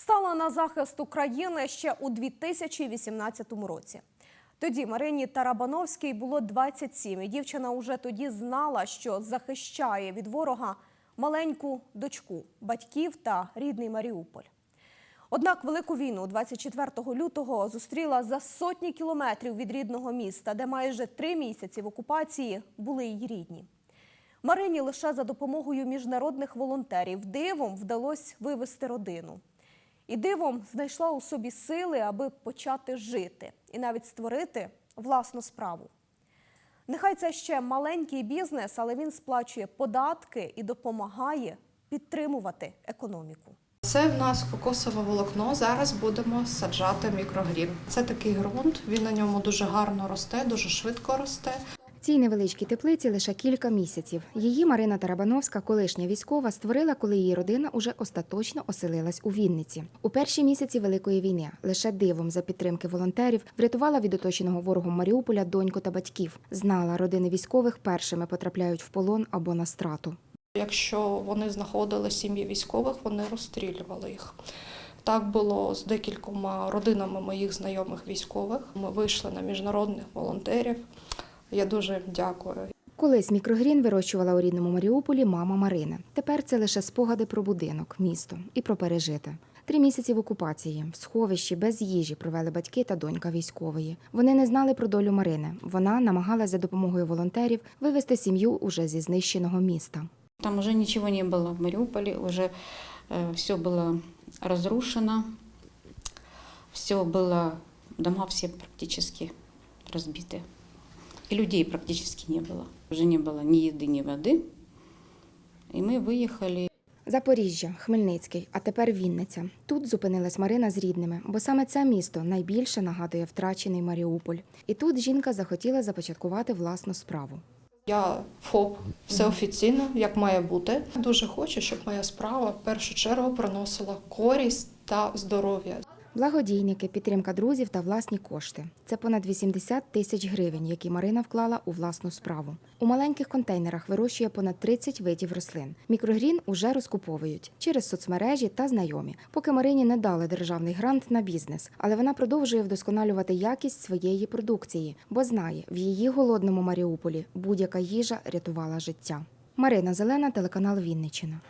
стала на захист України ще у 2018 році. Тоді Марині Тарабановській було 27, і дівчина уже тоді знала, що захищає від ворога маленьку дочку, батьків та рідний Маріуполь. Однак велику війну 24 лютого зустріла за сотні кілометрів від рідного міста, де майже три місяці в окупації були її рідні. Марині лише за допомогою міжнародних волонтерів дивом вдалося вивести родину. І дивом знайшла у собі сили, аби почати жити і навіть створити власну справу. Нехай це ще маленький бізнес, але він сплачує податки і допомагає підтримувати економіку. Це в нас кокосове волокно. Зараз будемо саджати мікрогрін. Це такий ґрунт, він на ньому дуже гарно росте, дуже швидко росте. Цій невеличкій теплиці лише кілька місяців. Її Марина Тарабановська, колишня військова, створила, коли її родина уже остаточно оселилась у Вінниці. У перші місяці Великої війни лише дивом за підтримки волонтерів врятувала від оточеного ворогом Маріуполя доньку та батьків. Знала, родини військових першими потрапляють в полон або на страту. Якщо вони знаходили сім'ї військових, вони розстрілювали їх. Так було з декількома родинами моїх знайомих військових. Ми вийшли на міжнародних волонтерів. Я дуже їм дякую. Колись мікрогрін вирощувала у рідному Маріуполі мама Марина. Тепер це лише спогади про будинок, місто і про пережите. Три місяці в окупації в сховищі без їжі провели батьки та донька військової. Вони не знали про долю Марини. Вона намагалась за допомогою волонтерів вивести сім'ю уже зі знищеного міста. Там уже ничего не было в Мариуполе, уже все было разрушено, все было, дома все практически разбиты. И людей практически не было. Уже не было ни еды, ни воды. И мы выехали. Запоріжжя, Хмельницький, а тепер Вінниця. Тут зупинилась Марина з рідними, бо саме це місто найбільше нагадує втрачений Маріуполь. І тут жінка захотіла започаткувати власну справу. Я ФОП, все офіційно, як має бути. Дуже хочу, щоб моя справа в першу чергу приносила користь та здоров'я. Благодійники, підтримка друзів та власні кошти. Це понад 80 тисяч гривень, які Марина вклала у власну справу. У маленьких контейнерах вирощує понад 30 видів рослин. Мікрогрін уже розкуповують через соцмережі та знайомі. Поки Марині не дали державний грант на бізнес, але вона продовжує вдосконалювати якість своєї продукції, бо знає, в її голодному Маріуполі будь-яка їжа рятувала життя. Марина Зелена, телеканал Вінниччина.